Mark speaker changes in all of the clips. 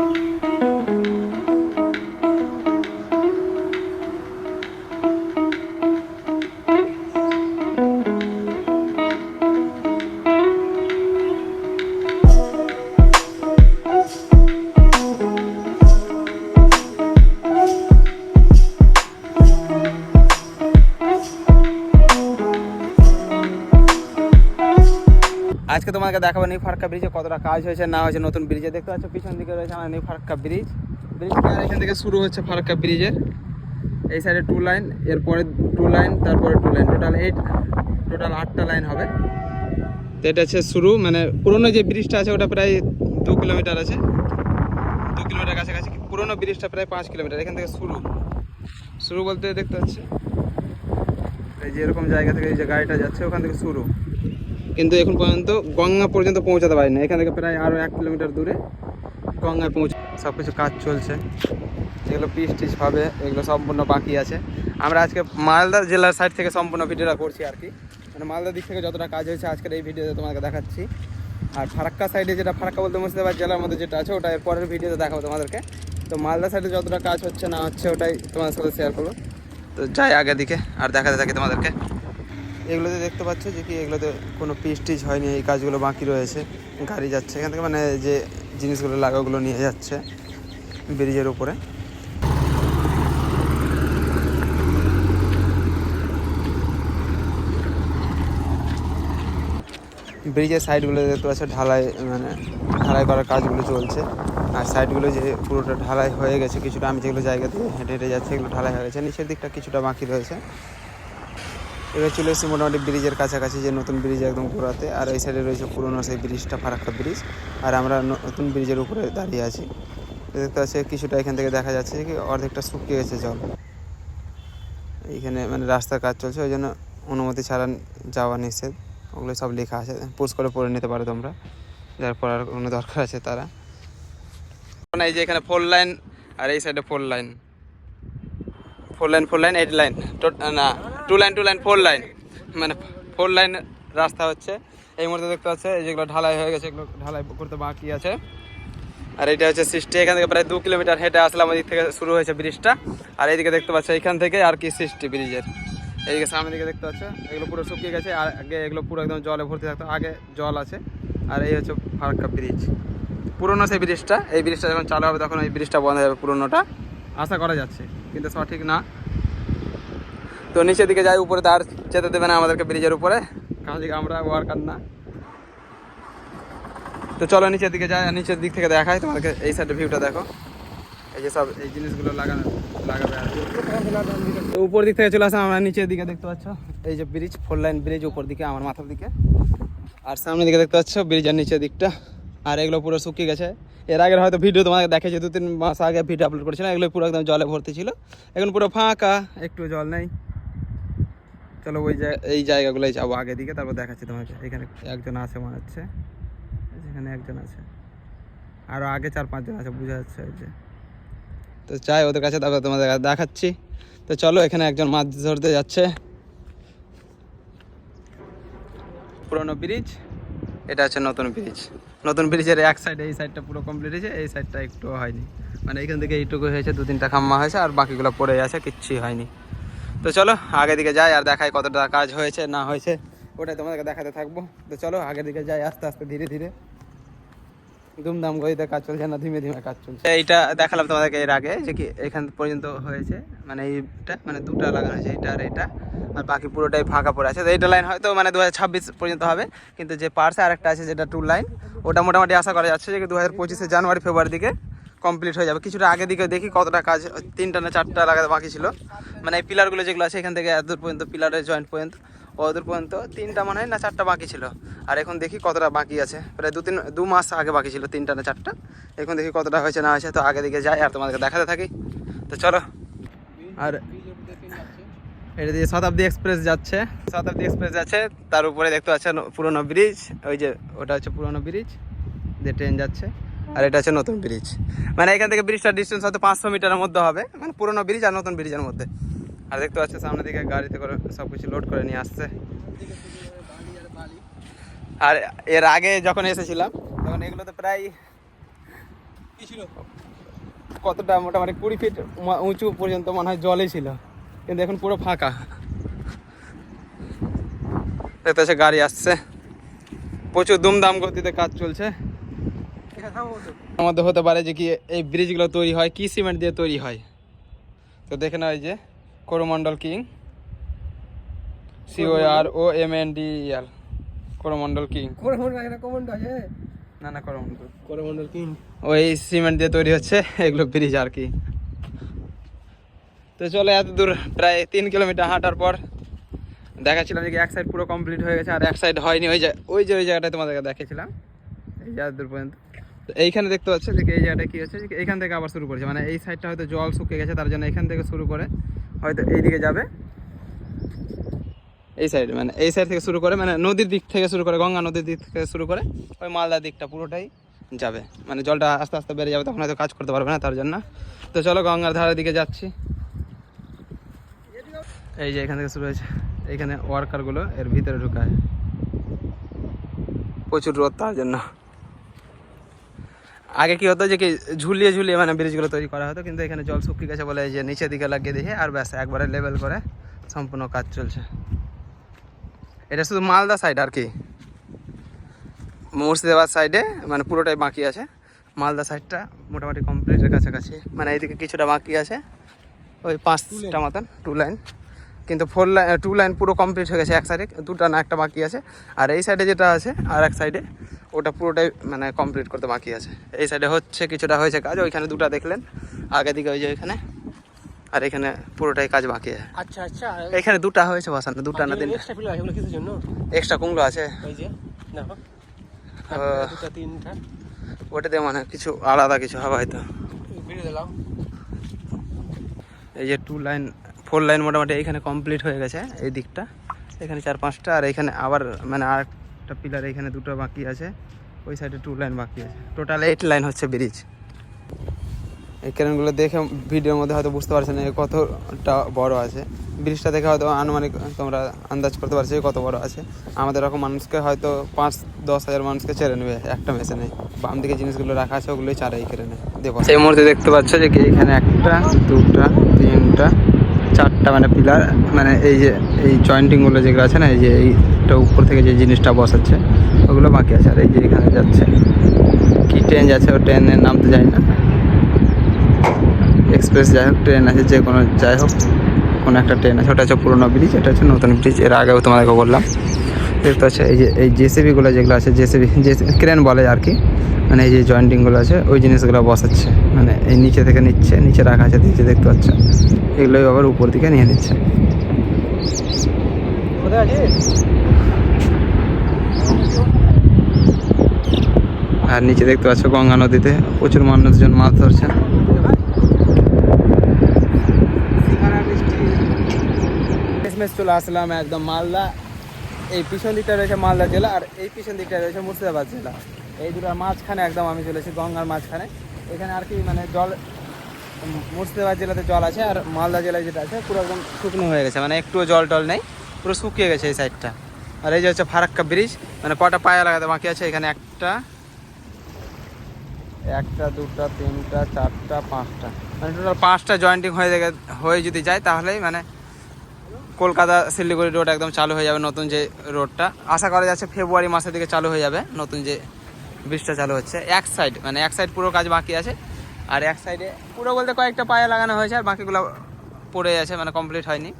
Speaker 1: Música আজকে তোমাকে দেখাবো নিউ ফারাক্কা ব্রিজে কতটা কাজ হয়েছে, না হয়েছে, নতুন ব্রিজে দেখতে পাচ্ছ, পিছন দিকে রয়েছে আমার নিউ ফারাক্কা ব্রিজ ব্রিজ এখান থেকে শুরু হচ্ছে ফারাক্কা ব্রিজের এই সাইডে টু লাইন এরপরে টু লাইন তারপরে two line total eight total আটটা লাইন হবে। তো এটা হচ্ছে শুরু মানে পুরনো যে ব্রিজটা আছে, ওটা প্রায় দু কিলোমিটার আছে। দু কিলোমিটার কাছাকাছি পুরনো ব্রিজটা প্রায় পাঁচ কিলোমিটার এখান থেকে শুরু। শুরু বলতে দেখতে পাচ্ছি। এই যে এরকম জায়গা থেকে এই যে গাড়িটা যাচ্ছে, ওখান থেকে শুরু। কিন্তু এখন পর্যন্ত গঙ্গা পর্যন্ত পৌঁছাতে পারিনি। এখান থেকে প্রায় আরও এক কিলোমিটার দূরে গঙ্গায় পৌঁছ সব কিছু কাজ চলছে। যেগুলো পিস টিস হবে, এগুলো সম্পূর্ণ বাকি আছে। আমরা আজকে মালদা জেলার সাইড থেকে সম্পূর্ণ ভিডিওটা করছি আর কি। মানে মালদা দিক থেকে যতটা কাজ হয়েছে আজকের এই ভিডিওতে তোমাকে দেখাচ্ছি। আর ফারাক্কা সাইডে যেটা ফারাক্কা বলতে মুর্শিদাবাদ জেলার মধ্যে যেটা আছে, ওটা পরের ভিডিওতে দেখাবো তোমাদেরকে। তো মালদা সাইডে যতটা কাজ হচ্ছে না হচ্ছে, ওটাই তোমাদের সাথে শেয়ার করব। তো যাই আগে দিকে, আর দেখাতে থাকি তোমাদেরকে। এগুলোতে দেখতে পাচ্ছ যে কি এগুলোতে কোনো পিস টিচ হয়নি, এই কাজগুলো বাকি রয়েছে, গাড়ি যাচ্ছে, এখান থেকে মানে যে জিনিসগুলো লাগা ওগুলো নিয়ে যাচ্ছে ব্রিজের উপরে। ব্রিজের সাইডগুলো দেখতে পাচ্ছ ঢালাই মানে ঢালাই করার কাজগুলো চলছে। আর সাইডগুলো যে পুরোটা ঢালাই হয়ে গেছে, কিছুটা, আমি যেগুলো জায়গা দিয়ে হেঁটে হেঁটে যাচ্ছে এগুলো ঢালাই হয়ে গেছে, নিচের দিকটা কিছুটা বাকি রয়েছে। এবার চলে এসেছি মোটামুটি ব্রিজের কাছাকাছি যে নতুন ব্রিজ একদম পুরাতে আর এই সাইডে রয়েছে পুরোনো সেই ব্রিজটা, ফারাক্কা ব্রিজ। আর আমরা নতুন ব্রিজের উপরে দাঁড়িয়ে আছি। দেখতে পাচ্ছি কিছুটা এখান থেকে দেখা যাচ্ছে কি অর্ধেকটা শুকিয়ে গেছে জল। এইখানে মানে রাস্তার কাজ চলছে, ওই জন্য অনুমতি ছাড়া যাওয়া নিষেধ। ওগুলো সব লেখা আছে। পোস্ট করে পড়ে নিতে পারো তোমরা। যার পড়ার কোনো দরকার আছে তারা। এই যে এখানে ফোর লাইন আর এই সাইডে four line four line four line eight line না two line two line four line মানে ফোর লাইন রাস্তা হচ্ছে। এই মুহূর্তে দেখতে পাচ্ছে, এই যেগুলো ঢালাই হয়ে গেছে, এগুলো ঢালাই করতে বাকি আছে। আর এটা হচ্ছে সৃষ্টি, এখান থেকে প্রায় দু কিলোমিটার হেঁটে আসলাম ওই দিক থেকে শুরু হয়েছে ব্রিজটা। আর এইদিকে দেখতে পাচ্ছ এখান থেকে আর কি সৃষ্টি ব্রিজের। এইদিকে সামনের দিকে দেখতে পাচ্ছ, এগুলো পুরো শুকিয়ে গেছে, আর আগে এগুলো পুরো একদম জলে ভর্তি থাকতো, আগে জল আছে। আর এই হচ্ছে ফারাক্কা ব্রিজ। পুরনো সেই ব্রিজটা, এই ব্রিজটা যখন চালু হবে তখন এই ব্রিজটা বন্ধ হয়ে যাবে পুরনোটা। আশা করা যাচ্ছে, কিন্তু সঠিক না। তো নিচের দিকে যাই, উপরে তো আর যেতে দেবে না আমাদেরকে ব্রিজের উপরে। কাজে আমরা ওয়ার্কার না। তো চলো নিচের দিকে যাই নিচের দিক থেকে দেখাই তোমাদেরকে এই সাইডের ভিউটা দেখো। এই যে সব এই জিনিসগুলো লাগানো, লাগাবে আর উপর দিক থেকে চলে আসলাম আমরা, নিচের দিকে দেখতে পাচ্ছ? এই যে ব্রিজ ফোর লাইন ব্রিজ উপর দিকে, আমার মাথার দিকে। আর সামনের দিকে দেখতে পাচ্ছ ব্রিজের নিচের দিকটা। আর এগুলো পুরো শুকিয়ে গেছে। এর আগের হয়তো ভিডিও তোমাকে দেখেছি দু তিন মাস আগে ভিডিও আপলোড করেছিলাম, এগুলো পুরো একদম জলে ভর্তি ছিল। এখন পুরো ফাঁকা, একটু জল নেই। চলো ওই এই জায়গাগুলোই যাব আগে দিকে, তারপর দেখাচ্ছি তোমাকে। এখানে একজন আছে মনে হচ্ছে। এখানে একজন আছে। আরও আগে চার পাঁচজন আছে, বোঝা যাচ্ছে ওই যে। তো চাই ওদের কাছে তারপর তোমাদের কাছে দেখাচ্ছি। তো চলো, এখানে একজন মাছ ধরতে যাচ্ছে। পুরোনো ব্রিজ এটা হচ্ছে নতুন ব্রিজ নতুন ব্রিজের এক সাইড এই সাইডটা পুরো কমপ্লিট হয়েছে, এই সাইডটা একটু হয়নি। মানে এখান থেকে এইটুকু হয়েছে দু তিনটা খাম্মা হয়েছে, আর বাকিগুলো পড়ে আছে, কিচ্ছুই হয়নি। তো চলো, আগে দিকে যাই আর দেখাই কতটা কাজ হয়েছে, না হয়েছে, ওটাই তোমাদেরকে দেখাতে থাকব। তো চলো আগের দিকে যাই আস্তে আস্তে, ধীরে ধীরে। ধুমধাম গতিতে কাজ চলছে না, ধীমে ধীমে কাজ চলছে। এইটা দেখালাম তোমাদেরকে এর আগে, যে কি এখান পর্যন্ত হয়েছে। মানে এইটা মানে দুটা লাগানো হয়েছে, এইটা আর এইটা। আর বাকি পুরোটাই ফাঁকা পড়ে আছে। তো এইটা লাইন হয়তো মানে দু হাজার ছাব্বিশ পর্যন্ত হবে, কিন্তু যে পার্সে আরেকটা আছে যেটা টু লাইন ওটা মোটামুটি আশা করা যাচ্ছে যে দু হাজার পঁচিশে জানুয়ারি ফেব্রুয়ারি দিকে কমপ্লিট হয়ে যাবে। কিছুটা আগে দিকে দেখি কতটা কাজ, তিনটা না চারটা লাগাতে বাকি ছিল। মানে এই পিলারগুলো যেগুলো আছে এখান থেকে এত পর্যন্ত পিলারের জয়েন্ট পর্যন্ত অদূর পর্যন্ত তিনটা মনে হয় না চারটা বাকি ছিল। আর এখন দেখি কতটা বাকি আছে। প্রায় দু তিন দু মাস আগে বাকি ছিল তিনটা না চারটা। এখন দেখি কতটা হয়েছে, না হয়েছে, তো আগে দিকে যাই আর তোমাদেরকে দেখাতে থাকি। তো চলো। আর এটা দিয়ে শতাব্দী এক্সপ্রেস যাচ্ছে। শতাব্দী এক্সপ্রেস যাচ্ছে, তার উপরে দেখতে পাচ্ছেন পুরোনো ব্রিজ। ওই যে, ওটা হচ্ছে পুরোনো ব্রিজ। যে ট্রেন যাচ্ছে। আর এটা হচ্ছে নতুন ব্রিজ। মানে এখান থেকে ব্রিজটার ডিস্টেন্স হয়তো পাঁচশো মিটারের মধ্যে হবে। মানে পুরোনো ব্রিজ আর নতুন ব্রিজের মধ্যে। আর দেখতে পাচ্ছ সামনের দিকে গাড়িতে করে সব কিছু লোড করে নিয়ে আসছে। আর এর আগে যখন এসেছিলাম তখন এগুলোতে প্রায় কতটা মোটামুটি কুড়ি ফিট উঁচু পর্যন্ত মনে হয় জলে ছিল। কিন্তু এখন পুরো ফাঁকা। দেখতে পাচ্ছ গাড়ি আসছে। প্রচুর দুমদাম গতিতে কাজ চলছে। আমাদের হতে পারে যে কি এই ব্রিজগুলো তৈরি হয় কি সিমেন্ট দিয়ে তৈরি হয়। তো দেখে এই যে। Coromandel king C O R O M N D L Coromandel king না? না করমন্ডল ওই সিমেন্ট দিয়ে তৈরি হচ্ছে এগুলো ব্রিজ আর কি। তো চলো এত দূর প্রায় তিন কিলোমিটার হাঁটার পর দেখাচ্ছিলাম যে এক সাইড পুরো কমপ্লিট হয়ে গেছে আর এক সাইড হয়নি। ওই যে ওই যে ওই জায়গাটা তোমাদেরকে দেখেছিলাম এই যে দূর পর্যন্ত। তো এইখানে দেখতে পাচ্ছ যে কি এই জায়গাটা কি হচ্ছে এখান থেকে আবার শুরু করেছে। মানে এই সাইডটা হয়তো জল শুকিয়ে গেছে তার জন্য এখান থেকে শুরু করে হয়তো এইদিকে যাবে। এই সাইড মানে এই সাইড থেকে শুরু করে মানে নদীর দিক থেকে শুরু করে, গঙ্গা নদীর দিক থেকে শুরু করে, ওই মালদার দিকটা পুরোটাই যাবে। মানে জলটা আস্তে আস্তে বেড়ে যাবে, তখন হয়তো কাজ করতে পারবে না তার জন্য। তো চলো গঙ্গার ধারের দিকে যাচ্ছি। এই যে এখান থেকে শুরু হয়েছে এইখানে ওয়ার্কারগুলো এর ভিতরে ঢুকায়। প্রচুর রোদ তার জন্য। আগে কি হতো যে কি ঝুলিয়ে ঝুলিয়ে মানে ব্রিজগুলো তৈরি করা হতো কিন্তু এখানে জল শুকিয়ে গেছে বলে যে নিচের দিকে লাগিয়ে দিয়ে আর ব্যাস একবারে লেভেল করে সম্পূর্ণ কাজ চলছে। এটা শুধু মালদা সাইড আর কি। মুর্শিদাবাদ সাইডে মানে পুরোটাই বাকি আছে। মালদা সাইডটা মোটামুটি কমপ্লিটের কাছাকাছি। মানে এইদিকে কিছুটা বাকি আছে ওই পাঁচটা মতন টু লাইন কিন্তু ফোর লাইন টু লাইন পুরো কমপ্লিট হয়ে গেছে এক সাইডে দুটা না একটা বাকি আছে। আর এই সাইডে যেটা আছে আর এক সাইডে ওটা পুরোটাই মানে কমপ্লিট করতে বাকি আছে। এই সাইডে হচ্ছে কিছুটা হয়েছে কাজ ওইখানে দুটা দেখলেন আগে দিকে ওই যে ওইখানে আর এখানে পুরোটাই কাজ বাকি আছে।
Speaker 2: আচ্ছা আচ্ছা
Speaker 1: এখানে দুটা হয়েছে বসানো দুটা না তিনটা।
Speaker 2: এক্সট্রা
Speaker 1: কুমড়ো আছে।
Speaker 2: ওই যে দেখো।
Speaker 1: আহ,
Speaker 2: দুটা তিনটা।
Speaker 1: ওটাতে মানে কিছু আলাদা কিছু হবে হয়তো। এই যে টু লাইন ফোর লাইন মোটামুটি এইখানে কমপ্লিট হয়ে গেছে এই দিকটা। এখানে চার পাঁচটা আর এখানে আবার মানে আর একটা পিলার এখানে দুটো বাকি আছে, ওই সাইডে টু লাইন বাকি আছে। টোটাল এইট লাইন হচ্ছে ব্রিজ এই ক্রেনগুলো দেখে ভিডিওর মধ্যে হয়তো বুঝতে পারছেন না কতটা বড় আছে। ব্রিজটা দেখে হয়তো আনুমানিক তোমরা আন্দাজ করতে পারছ কত বড় আছে। আমাদের এরকম মানুষকে হয়তো পাঁচ, দশ হাজার মানুষকে ছেড়ে নেবে একটা মেশিনে বাম দিকে জিনিসগুলো রাখা আছে, ওগুলোই চারাই কেড়ে নেয়। দেখো। সেই মুহূর্তে দেখতে পাচ্ছ যে এখানে একটা, দুটা, তিনটা চারটা মানে পিলার মানে এই যে, এই জয়েন্টিংগুলো যেগুলো আছে না, এই যে এইটা উপর থেকে যে জিনিসটা বসাচ্ছে, ওগুলো বাকি আছে। আর এই যে এখানে যাচ্ছে, কি ট্রেন যাচ্ছে ও ট্রেনের নাম তো জানি না। এক্সপ্রেস যাই হোক ট্রেন আছে, যে কোনো যাই হোক, কোনো একটা ট্রেন আছে। ওটা হচ্ছে পুরোনো ব্রিজ এটা হচ্ছে নতুন ব্রিজের আগেও তোমাদেরকে বললাম। দেখতে হচ্ছে এই যে, এই জেসিবিগুলো যেগুলো আছে জেসিবি ক্রেন বলে আর কি। মানে এই যে জয়েন্টিংগুলো আছে ওই জিনিসগুলো বসাচ্ছে। মানে এই নিচে থেকে নিচ্ছে নিচে রাখা আছে নিচে দেখতে পাচ্ছ। এগুলোই আবার উপর দিকে নিয়ে নিচ্ছে। আর নিচে দেখতে পাচ্ছ গঙ্গা নদীতে প্রচুর মানুষজন মাছ ধরছে চলে আসলাম একদম মালদা। এই পিছন দিকটা রয়েছে মালদা জেলা আর এই পিছন দিকটা রয়েছে মুর্শিদাবাদ জেলা। এই দুটার মাঝখানে একদম আমি চলেছি গঙ্গার মাঝখানে। এখানে আর কি মানে জল মুর্শিদাবাদ জেলাতে জল আছে আর মালদা জেলায় যেটা আছে, পুরো একদম শুকনো হয়ে গেছে। মানে একটুও জল টল নেই, পুরো শুকিয়ে গেছে এই সাইডটা আর এই যে হচ্ছে ফারাক্কা ব্রিজ মানে কটা পায়া লাগাতে বাকি আছে এখানে? একটা একটা, দুটা, তিনটা, চারটা, পাঁচটা। মানে টোটাল পাঁচটা জয়েন্টিং হয়ে হয়ে যদি যায় তাহলেই মানে কলকাতা শিলিগুড়ি রোড একদম চালু হয়ে যাবে নতুন যে রোডটা আশা করা যাচ্ছে ফেব্রুয়ারি মাসের দিকে চালু হয়ে যাবে নতুন যে ব্রিজটা চালু হচ্ছে। এক সাইড মানে এক সাইড পুরো কাজ বাকি আছে। আর এক সাইডে পুরো বলতে কয়েকটা পায়ে লাগানো হয়েছে আর বাকিগুলো পড়ে আছে মানে কমপ্লিট হয়নি।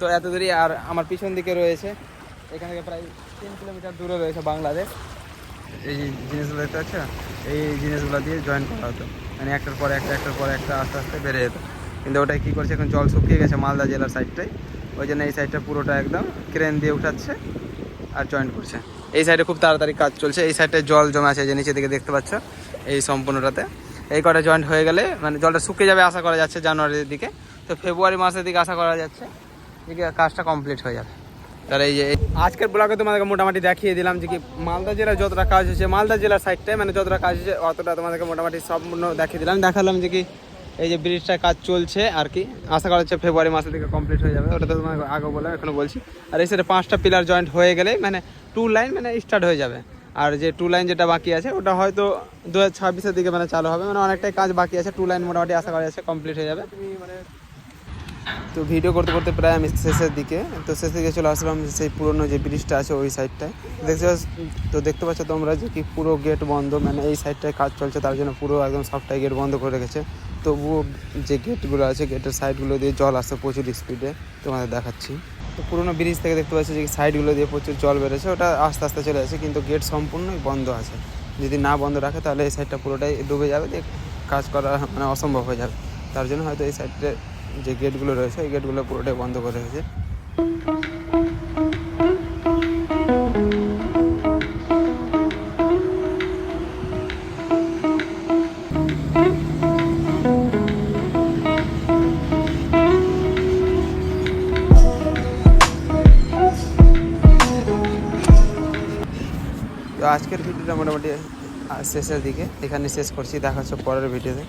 Speaker 1: তো এত দূরই আর আমার পিছন দিকে রয়েছে। এখান থেকে প্রায় তিন কিলোমিটার দূরে রয়েছে বাংলাদেশ। এই জিনিসগুলো দেখতে পাচ্ছ? এই জিনিসগুলো দিয়ে জয়েন করা হতো। মানে একটার পর একটা, একটার পর একটা আস্তে আস্তে বেড়ে যেত। কিন্তু ওটাই কী করছে? এখন জল শুকিয়ে গেছে মালদা জেলার সাইডটাই ওই জন্য এই সাইডটা পুরোটা একদম ক্রেন দিয়ে উঠাচ্ছে আর জয়েন্ট করছে। এই সাইডে খুব তাড়াতাড়ি কাজ চলছে। এই সাইডে জল জমে আছে যে নিচে দিকে দেখতে পাচ্ছ, এই সম্পূর্ণটাতে। এই কটা জয়েন্ট হয়ে গেলে মানে জলটা শুকিয়ে যাবে আশা করা যাচ্ছে জানুয়ারির দিকে। তো ফেব্রুয়ারি মাসের দিকে আশা করা যাচ্ছে দিকে কাজটা কমপ্লিট হয়ে যাবে। তাহলে এই যে আজকের ব্লগে তোমাদেরকে মোটামুটি দেখিয়ে দিলাম যে কি মালদা জেলার যতটা কাজ হচ্ছে মালদা জেলার সাইডটায় মানে যতটা কাজ হচ্ছে অতটা তোমাদেরকে মোটামুটি সম্পূর্ণ দেখিয়ে দিলাম। দেখালাম যে কি এই যে ব্রিজটা কাজ চলছে আর কি। আশা করা হচ্ছে ফেব্রুয়ারি মাসের দিকে কমপ্লিট হয়ে যাবে। ওটা তো তোমাকে আগে বললাম, এখনও বলছি। আর এই সাইডে পাঁচটা পিলার জয়েন্ট হয়ে গেলে মানে টু লাইন মানে স্টার্ট হয়ে যাবে। আর যে টু লাইন যেটা বাকি আছে, ওটা হয়তো দু হাজার ছাব্বিশের দিকে মানে চালু হবে। মানে অনেকটাই কাজ বাকি আছে টু লাইন মোটামুটি আশা করা যাচ্ছে কমপ্লিট হয়ে যাবে। তো ভিডিও করতে করতে প্রায় আমি শেষের দিকে, তো শেষের দিকে চলে আসলাম সেই পুরনো যে ব্রিজটা আছে ওই সাইডটায় দেখতে তো দেখতে পাচ্ছ তোমরা যে কি পুরো গেট বন্ধ মানে এই সাইডটায় কাজ চলছে, তার জন্য পুরো একদম সবটাই গেট বন্ধ করে রেখেছে। তবুও যে গেটগুলো আছে গেটের সাইডগুলো দিয়ে জল আসছে প্রচুর স্পিডে তোমাদের দেখাচ্ছি। তো পুরোনো ব্রিজ থেকে দেখতে পাচ্ছি যে সাইডগুলো দিয়ে প্রচুর জল বেড়েছে ওটা আস্তে আস্তে চলে আসে কিন্তু গেট সম্পূর্ণই বন্ধ আছে। যদি না বন্ধ রাখে, তাহলে এই সাইডটা পুরোটাই ডুবে যাবে যে কাজ করা মানে অসম্ভব হয়ে যাবে। তার জন্য হয়তো এই সাইডটা যে গেটগুলো রয়েছে এই গেটগুলো পুরোটাই বন্ধ করে রেখেছে। ভিডিওটা মোটামুটি শেষের দিকে। এখানে শেষ করছি দেখা হচ্ছে পরের ভিডিওতে